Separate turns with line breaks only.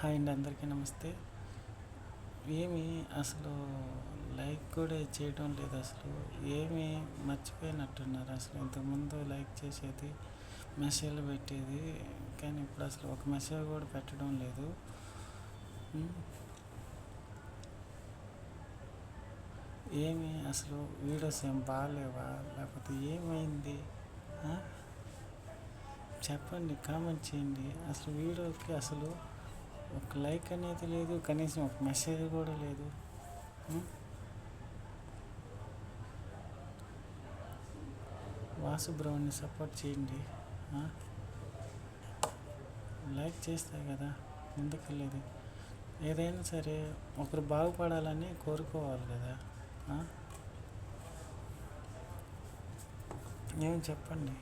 Hi అండి అందరికీ నమస్తే. ఏమి అసలు లైక్ కూడా చేయడం లేదు అసలు. ఏమి మర్చిపోయినట్టున్నారు అసలు. ఇంతకుముందు లైక్ చేసేది మెసేజ్లు పెట్టేది కానీ ఇప్పుడు అసలు ఒక మెసేజ్ కూడా పెట్టడం లేదు. ఏమి అసలు వీడియోస్ ఏం బాగాలేవా? లేకపోతే ఏమైంది? చెప్పండి కామెంట్ చేయండి. అసలు వీడియోకి అసలు ఒక లైక్ అనేది లేదు కనీసం ఒక మెసేజ్ కూడా లేదు. ఉం? వాసు బ్రౌన్ని సపోర్ట్ చేయండి. లైక్ చేస్తే కదా ముందుకెళ్ళేది ఏదైనా సరే ఒకరు బాగుపడాలని కోరుకోవాలి కదా. ఏం చెప్పండి?